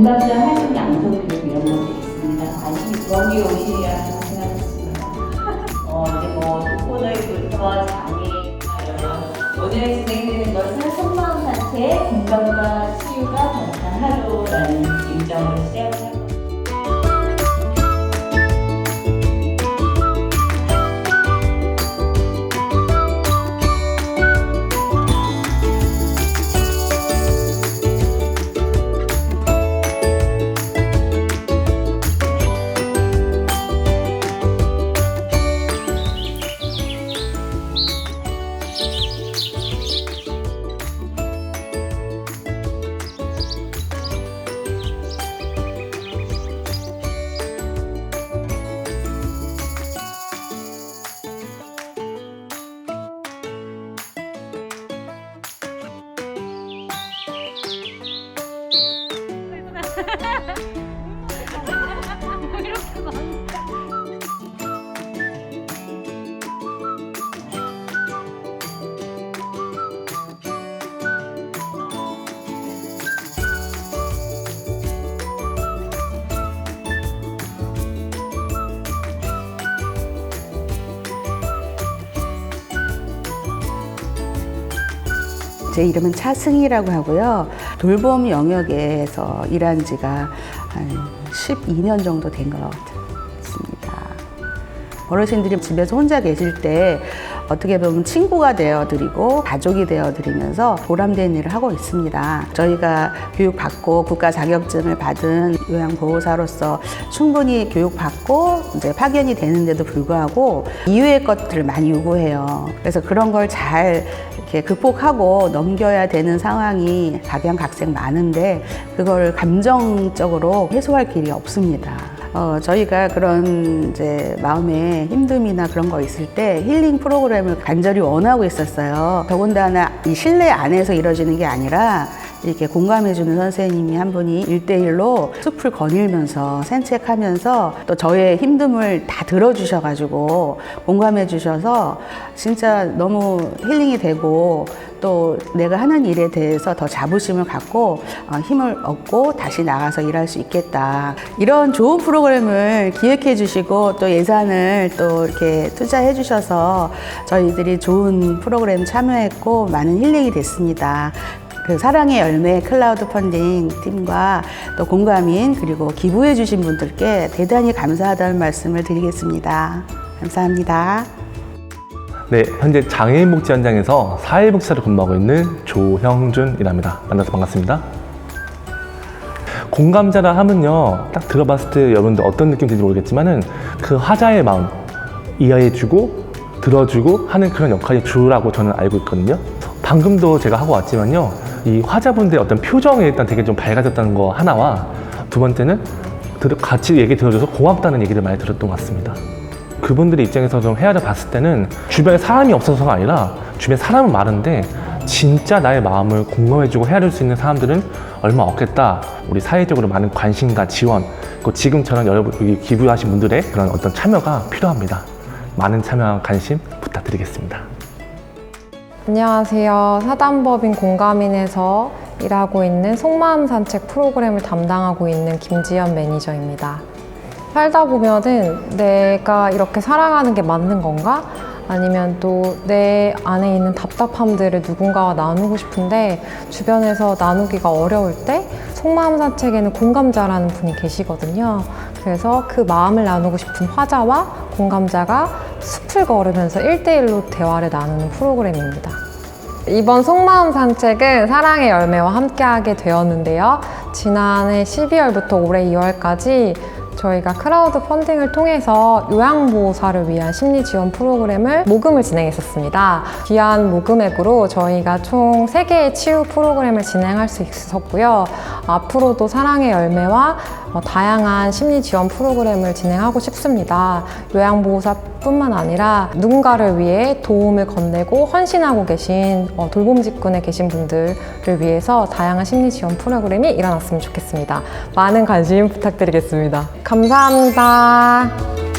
공감자 활동 양성 교육 이런 것들이 있습니다. 관심이 여기 오시리라 생각했습니다. 어, 이제 뭐 독보더이부터 장애 오늘 진행되는 것은 속마음 산책 공감과 치유가 전한 하루라는 일정으로 시작을 합니다. Yeah. 제 이름은 차승희라고 하고요. 돌봄 영역에서 일한 지가 한 12년 정도 된 것 같습니다. 어르신들이 집에서 혼자 계실 때 어떻게 보면 친구가 되어드리고 가족이 되어드리면서 보람된 일을 하고 있습니다. 저희가 교육받고 국가 자격증을 받은 요양보호사로서 충분히 교육받고 이제 파견이 되는데도 불구하고 이외의 것들을 많이 요구해요. 그래서 그런 걸 잘 이렇게 극복하고 넘겨야 되는 상황이 각양각색 많은데 그걸 감정적으로 해소할 길이 없습니다. 어, 저희가 그런 이제 마음의 힘듦이나 그런 거 있을 때 힐링 프로그램을 간절히 원하고 있었어요. 더군다나 이 실내 안에서 이루어지는 게 아니라 이렇게 공감해주는 선생님이 한 분이 일대일로 숲을 거닐면서 산책하면서 또 저의 힘듦을 다 들어주셔가지고 공감해주셔서 진짜 너무 힐링이 되고 또 내가 하는 일에 대해서 더 자부심을 갖고 어, 힘을 얻고 다시 나가서 일할 수 있겠다. 이런 좋은 프로그램을 기획해 주시고 또 예산을 또 이렇게 투자해 주셔서 저희들이 좋은 프로그램 참여했고 많은 힐링이 됐습니다. 그 사랑의 열매 클라우드 펀딩 팀과 또 공감인 그리고 기부해 주신 분들께 대단히 감사하다는 말씀을 드리겠습니다. 감사합니다. 네, 현재 장애인 복지 현장에서 사회복지사로 근무하고 있는 조형준이랍니다. 만나서 반갑습니다. 공감자라 하면요, 딱 들어봤을 때 여러분들 어떤 느낌 드는지 모르겠지만은 그 화자의 마음 이해해주고 들어주고 하는 그런 역할이 주라고 저는 알고 있거든요. 방금도 제가 하고 왔지만요, 이 화자분들의 어떤 표정이 일단 되게 좀 밝아졌다는 거 하나와 두 번째는 들- 같이 얘기 들어줘서 고맙다는 얘기를 많이 들었던 것 같습니다. 그분들의 입장에서 좀 헤아려 봤을 때는 주변에 사람이 없어서가 아니라 주변에 사람은 많은데 진짜 나의 마음을 공감해주고 헤아릴 수 있는 사람들은 얼마 없겠다. 우리 사회적으로 많은 관심과 지원, 그 지금처럼 여러분 여기 기부하신 분들의 그런 어떤 참여가 필요합니다. 많은 참여와 관심 부탁드리겠습니다. 안녕하세요. 사단법인 공감인에서 일하고 있는 속마음 산책 프로그램을 담당하고 있는 김지연 매니저입니다. 살다 보면은 내가 이렇게 살아가는 게 맞는 건가? 아니면 또 내 안에 있는 답답함들을 누군가와 나누고 싶은데 주변에서 나누기가 어려울 때 속마음 산책에는 공감자라는 분이 계시거든요. 그래서 그 마음을 나누고 싶은 화자와 공감자가 숲을 걸으면서 일대일로 대화를 나누는 프로그램입니다. 이번 속마음 산책은 사랑의 열매와 함께하게 되었는데요. 지난해 12월부터 올해 2월까지 저희가 크라우드 펀딩을 통해서 요양보호사를 위한 심리 지원 프로그램을 모금을 진행했었습니다. 귀한 모금액으로 저희가 총 3개의 치유 프로그램을 진행할 수 있었고요. 앞으로도 사랑의 열매와 어, 다양한 심리 지원 프로그램을 진행하고 싶습니다. 요양보호사뿐만 아니라 누군가를 위해 도움을 건네고 헌신하고 계신 어, 돌봄 직군에 계신 분들을 위해서 다양한 심리 지원 프로그램이 일어났으면 좋겠습니다. 많은 관심 부탁드리겠습니다. 감사합니다.